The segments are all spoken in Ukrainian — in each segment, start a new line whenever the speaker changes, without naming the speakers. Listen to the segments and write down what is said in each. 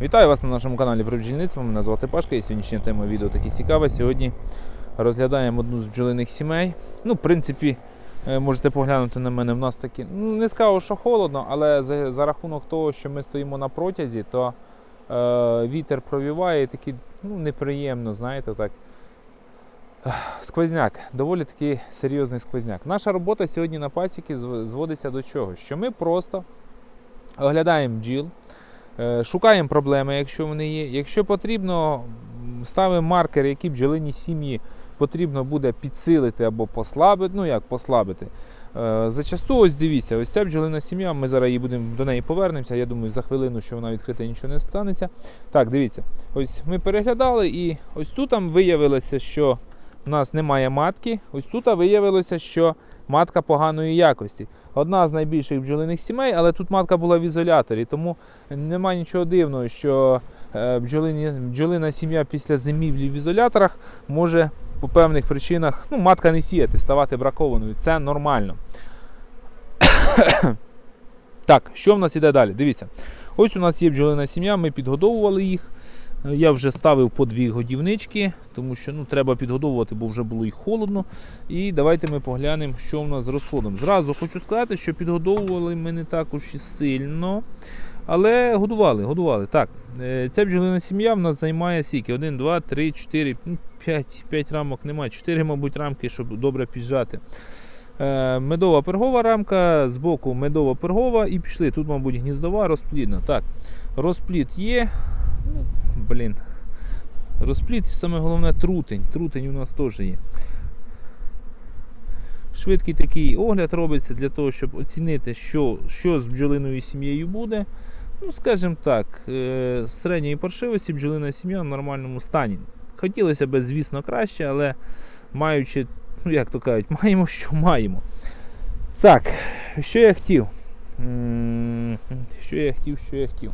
Вітаю вас на нашому каналі про бджільництво. Мене звати Пашка і сьогоднішня тема відео таки цікава. Сьогодні розглядаємо одну з бджолиних сімей. Ну, в принципі, е, можете поглянути на мене. В нас такі, ну не скажу, що холодно, але за, за рахунок того, що ми стоїмо на протязі, то е, вітер провіває і такий ну, неприємно, знаєте, так. Сквозняк, доволі таки серйозний сквозняк. Наша робота сьогодні на пасіки зводиться до чого? Що ми просто оглядаємо бджіл, Шукаємо проблеми, якщо вони є. Якщо потрібно, ставимо маркери, які бджолині сім'ї потрібно буде підсилити або послабити. Ну як послабити. Е, Зачасту, ось дивіться, ось ця бджолина сім'я, ми зараз її будемо до неї повернемося. Я думаю, за хвилину, що вона відкрита, нічого не станеться. Так, дивіться, ось ми переглядали, і ось тут там виявилося, що в нас немає матки. Ось тут виявилося, що матка поганої якості. Одна з найбільших бджолиних сімей, але тут матка була в ізоляторі, тому нема нічого дивного, що е, бджолині, бджолина сім'я після зимівлі в ізоляторах може по певних причинах ну, матка не сіяти, ставати бракованою. Це нормально. так, що в нас іде далі? Дивіться. Ось у нас є бджолина сім'я, ми підгодовували їх. Я вже ставив по дві годівнички, тому що ну, треба підгодовувати, бо вже було і холодно. І давайте ми поглянемо, що в нас з розходом. Зразу хочу сказати, що підгодовували ми не також і сильно. Але годували, годували. Так, е, ця бджолина сім'я в нас займає скільки? 1, 2, 3, 4, 5, 5 рамок немає. 4, мабуть, рамки, щоб добре піджати. Е, Медова пергова рамка, збоку медова пергова і пішли. Тут, мабуть, гніздова, розплідна. Так, розплід є. Блін. Розплід, і саме головне трутень. Трутень у нас теж є. Швидкий такий огляд робиться для того, щоб оцінити, що, що з бджолиною сім'єю буде. Ну, скажімо так, е, середньої паршивості бджолина сім'я в нормальному стані. Хотілося б, звісно, краще, але маючи, ну як то кажуть, маємо, що маємо. Так, що я хотів? Що я хотів, що я хотів.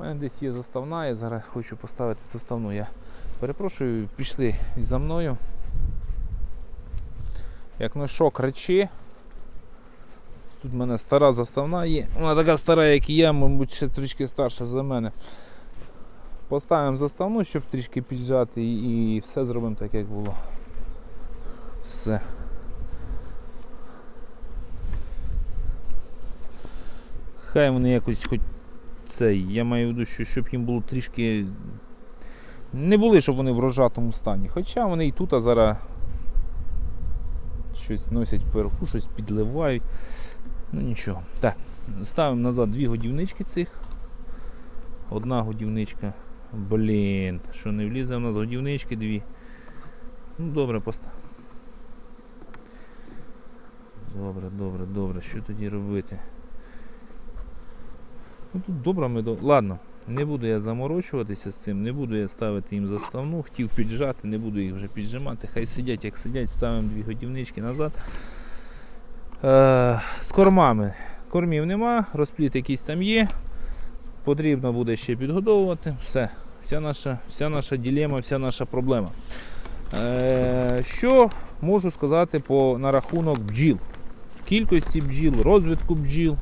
У мене десь є заставна, я зараз хочу поставити заставну. Я перепрошую, пішли за мною. Як на кричи. Тут в мене стара заставна є. Вона така стара, як і я, мабуть, ще трішки старша за мене. Поставимо заставну, щоб трішки піджати і все зробимо так, як було. Все. Хай вони якось хоч цей, я маю в виду, що щоб їм було трішки. Не були, щоб вони в рожатому стані. Хоча вони і тут а зараз щось носять вверху, щось підливають. Ну нічого. Так, ставимо назад дві годівнички цих. Одна годівничка. Блін, що не влізе в нас годівнички дві. Ну добре, постав. Добре, добре, добре. Що тоді робити? Ну тут добре ми до. Ладно, не буду я заморочуватися з цим, не буду я ставити їм заставну, хотів піджати, не буду їх вже піджимати. Хай сидять, як сидять, ставимо дві годівнички назад. Е, з кормами. Кормів нема, розпліт якийсь там є. Потрібно буде ще підгодовувати. Все. Вся наша, вся наша ділема, вся наша проблема. Е, що можу сказати по, на рахунок бджіл? Кількості бджіл, розвитку бджіл.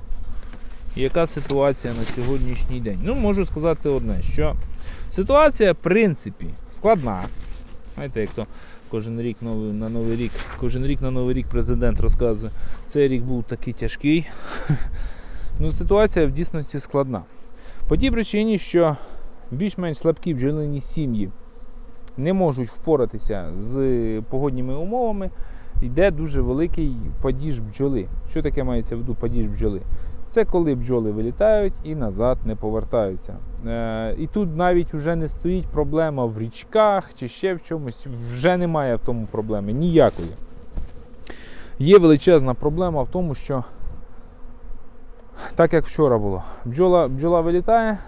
Яка ситуація на сьогоднішній день? Ну, можу сказати одне, що ситуація, в принципі, складна. Знаєте, як то кожен рік новий, на новий рік, кожен рік на новий рік президент розказує, цей рік був такий тяжкий. Ну, ситуація в дійсності складна. По тій причині, що більш-менш слабкі бджолині сім'ї не можуть впоратися з погодніми умовами, йде дуже великий падіж бджоли. Що таке мається в виду падіж бджоли? Це коли бджоли вилітають і назад не повертаються. Е, і тут навіть вже не стоїть проблема в річках чи ще в чомусь. Вже немає в тому проблеми ніякої. Є величезна проблема в тому, що так як вчора було, бджола, бджола вилітає,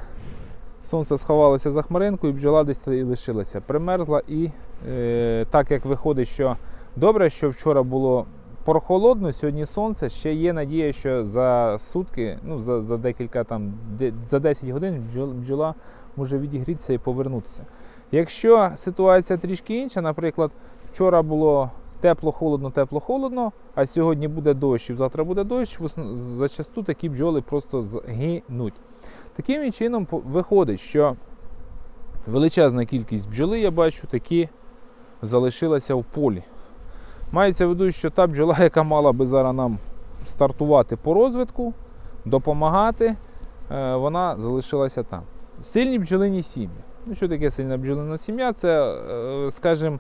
сонце сховалося за хмаринку, і бджола десь і лишилася. Примерзла і е, так як виходить, що добре, що вчора було прохолодно, сьогодні сонце, ще є надія, що за сутки, ну за, за декілька там, за 10 годин бджола може відігрітися і повернутися. Якщо ситуація трішки інша, наприклад, вчора було тепло-холодно, тепло-холодно, а сьогодні буде дощ, і завтра буде дощ, зачасту такі бджоли просто згинуть. Таким чином виходить, що величезна кількість бджоли, я бачу, таки залишилася в полі. Мається в виду, що та бджола, яка мала би зараз нам стартувати по розвитку, допомагати, е, вона залишилася там. Сильні бджолині сім'ї. Ну, що таке сильна бджолина сім'я? Це, е, скажімо,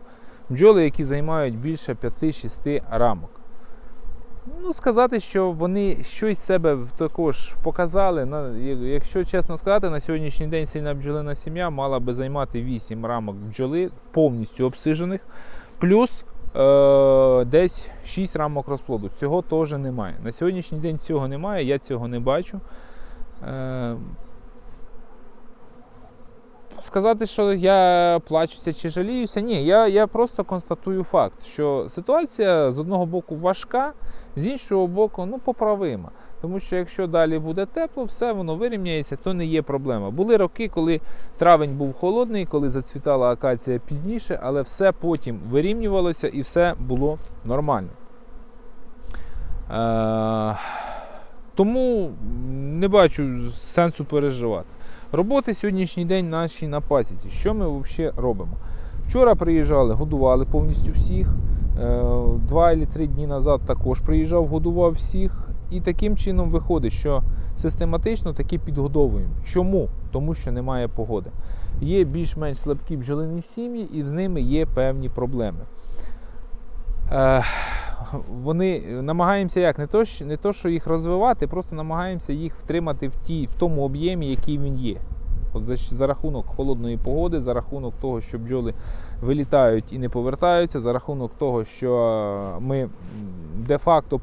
бджоли, які займають більше 5-6 рамок. Ну, сказати, що вони щось себе також показали. Якщо чесно сказати, на сьогоднішній день сильна бджолина сім'я мала би займати 8 рамок бджоли повністю обсижених, плюс е, десь 6 рамок розплоду. Цього теж немає. На сьогоднішній день цього немає, я цього не бачу. Е, сказати, що я плачуся чи жаліюся, ні, я, я просто констатую факт, що ситуація з одного боку важка, з іншого боку, ну, поправима. Тому що якщо далі буде тепло, все воно вирівняється, то не є проблема. Були роки, коли травень був холодний, коли зацвітала акація пізніше, але все потім вирівнювалося і все було нормально. Е, тому не бачу сенсу переживати. Роботи сьогоднішній день наші на пасіці. Що ми взагалі робимо? Вчора приїжджали, годували повністю всіх. Е, Два або три дні назад також приїжджав, годував всіх. І таким чином виходить, що систематично таки підгодовуємо. Чому? Тому що немає погоди. Є більш-менш слабкі бджолині сім'ї, і з ними є певні проблеми. Е, вони намагаємося як? Не то, не то, що їх розвивати, просто намагаємося їх втримати в, ті, в тому об'ємі, який він є. От за, за рахунок холодної погоди, за рахунок того, що бджоли вилітають і не повертаються, за рахунок того, що е, ми де-факто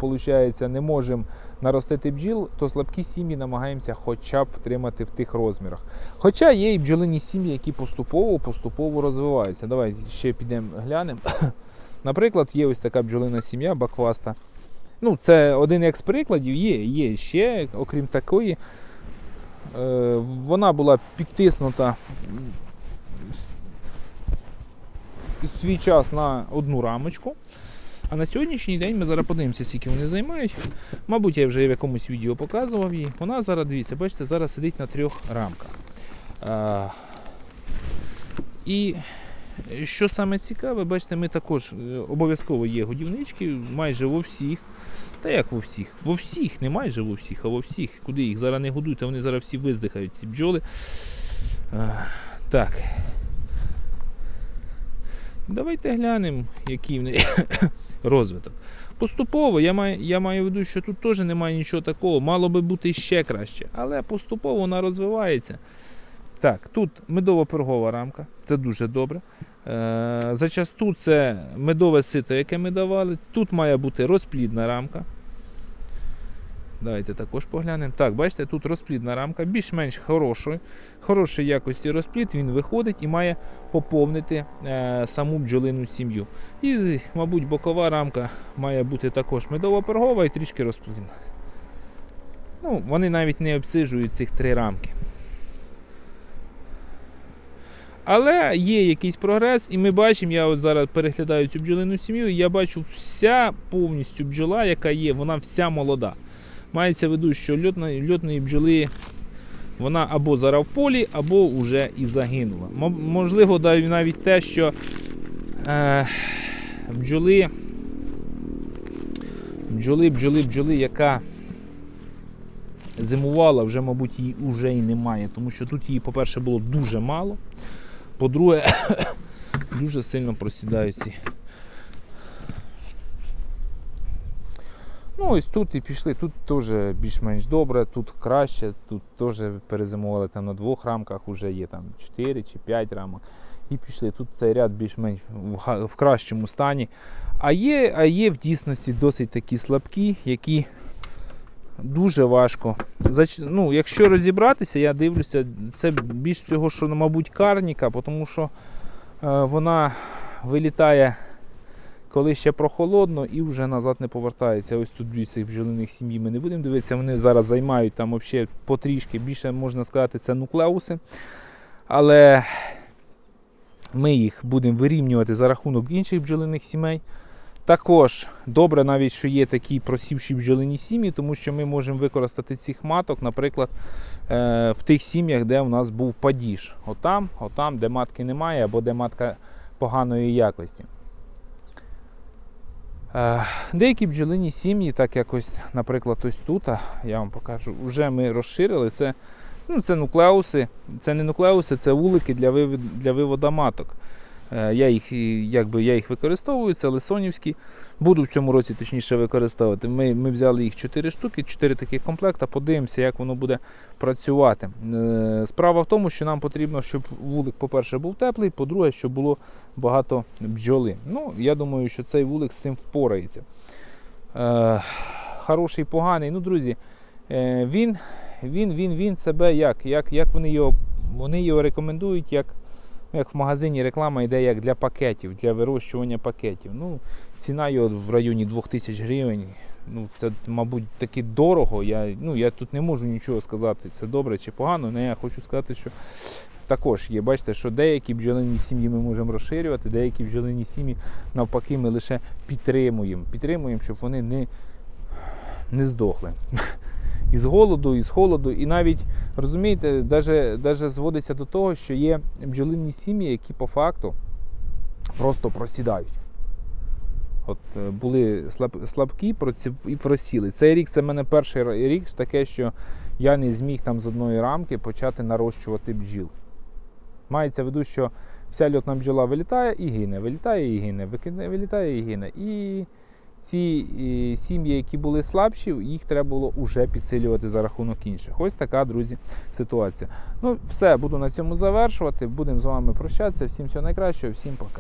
не можемо наростити бджіл, то слабкі сім'ї намагаємося хоча б втримати в тих розмірах. Хоча є і бджолині сім'ї, які поступово поступово розвиваються. Давайте ще підемо глянемо. Наприклад, є ось така бджолина сім'я бакваста. Ну, це один як з прикладів, є, є ще, окрім такої. Е, вона була підтиснута свій час на одну рамочку. А на сьогоднішній день ми зараз подивимося, скільки вони займають. Мабуть, я вже в якомусь відео показував її. Вона зараз, дивіться, бачите, зараз сидить на трьох рамках. І що саме цікаве, бачите, ми також е, обов'язково є годівнички майже во всіх. Та як во всіх? Во всіх, не майже во всіх, а во всіх. Куди їх зараз не годують, а вони зараз всі виздихають, ці бджоли. А, так. Давайте глянемо, який в неї розвиток. Поступово я маю, я маю в виду, що тут теж немає нічого такого, мало би бути ще краще, але поступово вона розвивається. Так, тут медово-пергова рамка, це дуже добре. Е, зачасту це медове сито, яке ми давали. Тут має бути розплідна рамка. Давайте також поглянемо. Так, бачите, тут розплідна рамка, більш-менш хорошої, хорошої якості розплід, він виходить і має поповнити е, саму бджолину сім'ю. І, мабуть, бокова рамка має бути також медово-пергова і трішки розплідна. Ну, вони навіть не обсижують цих три рамки. Але є якийсь прогрес, і ми бачимо, я от зараз переглядаю цю бджолину сім'ю, і я бачу вся повністю бджола, яка є, вона вся молода. Мається в виду, що льотної, льотної бджоли вона або зараз в полі, або вже і загинула. Можливо, навіть те, що е, бджоли, бджоли, бджоли, бджоли, яка зимувала, вже, мабуть, її вже і немає, тому що тут її, по-перше, було дуже мало. По-друге, дуже сильно просідають ці. Ну, ось тут і пішли. Тут теж більш-менш добре, тут краще, тут теж перезимували там на двох рамках, вже є там 4 чи 5 рамок. І пішли. Тут цей ряд більш-менш в кращому стані. А є, а є в дійсності досить такі слабкі, які дуже важко. Зач... Ну, якщо розібратися, я дивлюся, це більш всього, що, мабуть, карніка, тому що е, вона вилітає, коли ще прохолодно, і вже назад не повертається. Ось тут дві цих бджолиних сім'ї ми не будемо дивитися. Вони зараз займають там взагалі потрішки більше, можна сказати, це нуклеуси. Але ми їх будемо вирівнювати за рахунок інших бджолиних сімей. Також добре навіть, що є такі просівші бджолині сім'ї, тому що ми можемо використати цих маток, наприклад, е, в тих сім'ях, де у нас був падіж. Отам, отам, де матки немає, або де матка поганої якості. Е, Деякі бджолині сім'ї, так якось, наприклад, ось тут, я вам покажу, вже ми розширили. Це, ну, це нуклеуси, це не нуклеуси, це вулики для вивода маток. Е, Я їх, якби, я їх використовую, це лисонівські. Буду в цьому році точніше використовувати. Ми, ми взяли їх 4 штуки, 4 таких комплекта, подивимося, як воно буде працювати. Е, Справа в тому, що нам потрібно, щоб вулик, по-перше, був теплий, по-друге, щоб було багато бджоли. Ну, я думаю, що цей вулик з цим впорається. Е, хороший, поганий. Ну, друзі, він, він, він, він себе як? Як, як вони, його, вони його рекомендують як, як в магазині реклама йде як для пакетів, для вирощування пакетів. Ну, ціна його в районі 2000 гривень. Ну, це, мабуть, таки дорого. Я, ну, я тут не можу нічого сказати, це добре чи погано, але я хочу сказати, що також є. Бачите, що деякі бджолині сім'ї ми можемо розширювати, деякі бджолині сім'ї навпаки ми лише підтримуємо. Підтримуємо, щоб вони не, не здохли. Із голоду, із холоду. І навіть, розумієте, даже, даже зводиться до того, що є бджолині сім'ї, які по факту просто просідають. От е, були слаб, слабкі і просіли. Цей рік це в мене перший рік таке, що я не зміг там з одної рамки почати нарощувати бджіл. Мається в виду, що вся льотна бджола вилітає і гине, вилітає і гине, вилітає і гине. І ці е, сім'ї, які були слабші, їх треба було вже підсилювати за рахунок інших. Ось така, друзі, ситуація. Ну, все, буду на цьому завершувати. Будемо з вами прощатися. Всім всього найкращого, всім пока.